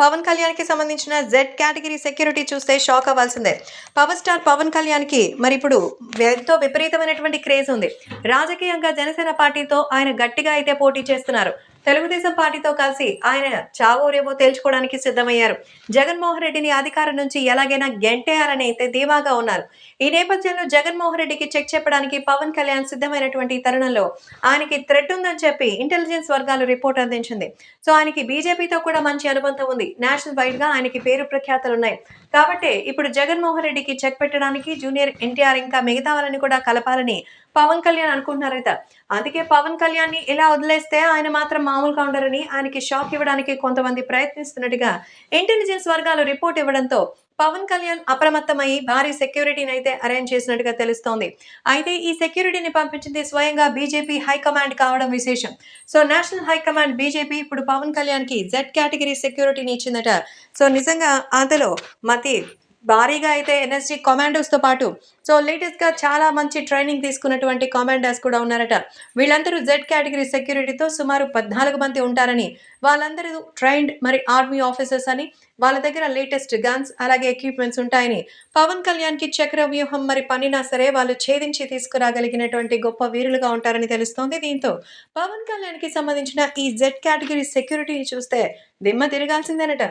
పవన్ కళ్యాణ్కి సంబంధించిన Z category security చూస్తే షాక్ అవ్వాల్సిందే. పవర్ స్టార్ పవన్ కళ్యాణ్కి మరి ఇప్పుడు ఎంతో విపరీతమైనటువంటి క్రేజ్ ఉంది. రాజకీయంగా జనసేన పార్టీతో ఆయన గట్టిగా అయితే పోటీ చేస్తున్నారు. తెలుగుదేశం పార్టీతో కలిసి ఆయన చావో రేవో తేల్చుకోవడానికి సిద్ధమయ్యారు. జగన్మోహన్ రెడ్డిని అధికారం నుంచి ఎలాగైనా గెంటేయాలని అయితే ధీమాగా ఉన్నారు. ఈ నేపథ్యంలో జగన్మోహన్ రెడ్డికి చెక్ చెప్పడానికి పవన్ కళ్యాణ్ సిద్ధమైనటువంటి తరుణంలో ఆయనకి థ్రెట్ ఉందని చెప్పి ఇంటెలిజెన్స్ వర్గాలు రిపోర్ట్ అందించింది. సో ఆయనకి బీజేపీతో కూడా మంచి అనుబంధం ఉంది. నేషనల్ వైడ్గా ఆయనకి పేరు ప్రఖ్యాతలు ఉన్నాయి. కాబట్టి ఇప్పుడు జగన్మోహన్ రెడ్డికి చెక్ పెట్టడానికి జూనియర్ ఎన్టీఆర్ ఇంకా మిగతా వాళ్ళని కూడా కలపాలని పవన్ కళ్యాణ్ అనుకుంటున్నారైతే అందుకే పవన్ కళ్యాణ్ని ఇలా వదిలేస్తే ఆయన మాత్రం మామూలుగా ఉండరని ఆయనకి షాక్ ఇవ్వడానికి కొంతమంది ప్రయత్నిస్తున్నట్టుగా ఇంటెలిజెన్స్ వర్గాలు రిపోర్ట్ ఇవ్వడంతో పవన్ కళ్యాణ్ అప్రమత్తమై భారీ సెక్యూరిటీని అయితే అరేంజ్ చేసినట్టుగా తెలుస్తోంది. అయితే ఈ సెక్యూరిటీని పంపించింది స్వయంగా బీజేపీ హైకమాండ్ కావడం విశేషం. సో నేషనల్ హైకమాండ్ బీజేపీ ఇప్పుడు పవన్ కళ్యాణ్కి జెడ్ కేటగిరీ సెక్యూరిటీని ఇచ్చిందట. సో నిజంగా అందులో మతి భారీగా అయితే ఎన్ఎస్జీ కమాండోస్తో పాటు సో లేటెస్ట్గా చాలా మంచి ట్రైనింగ్ తీసుకున్నటువంటి కమాండర్స్ కూడా ఉన్నారట. వీళ్ళందరూ జెడ్ కేటగిరీ సెక్యూరిటీతో సుమారు పద్నాలుగు మంది ఉంటారని వాళ్ళందరూ ట్రైన్డ్ మరి ఆర్మీ ఆఫీసర్స్ అని వాళ్ళ దగ్గర లేటెస్ట్ గన్స్ అలాగే ఎక్విప్మెంట్స్ ఉంటాయని పవన్ కళ్యాణ్కి చక్ర వ్యూహం మరి పనినా సరే వాళ్ళు ఛేదించి తీసుకురాగలిగినటువంటి గొప్ప వీరులుగా ఉంటారని తెలుస్తోంది దీంతో. పవన్ కళ్యాణ్కి సంబంధించిన ఈ జెడ్ కేటగిరీ సెక్యూరిటీని చూస్తే దిమ్మ తిరగాల్సిందేనట.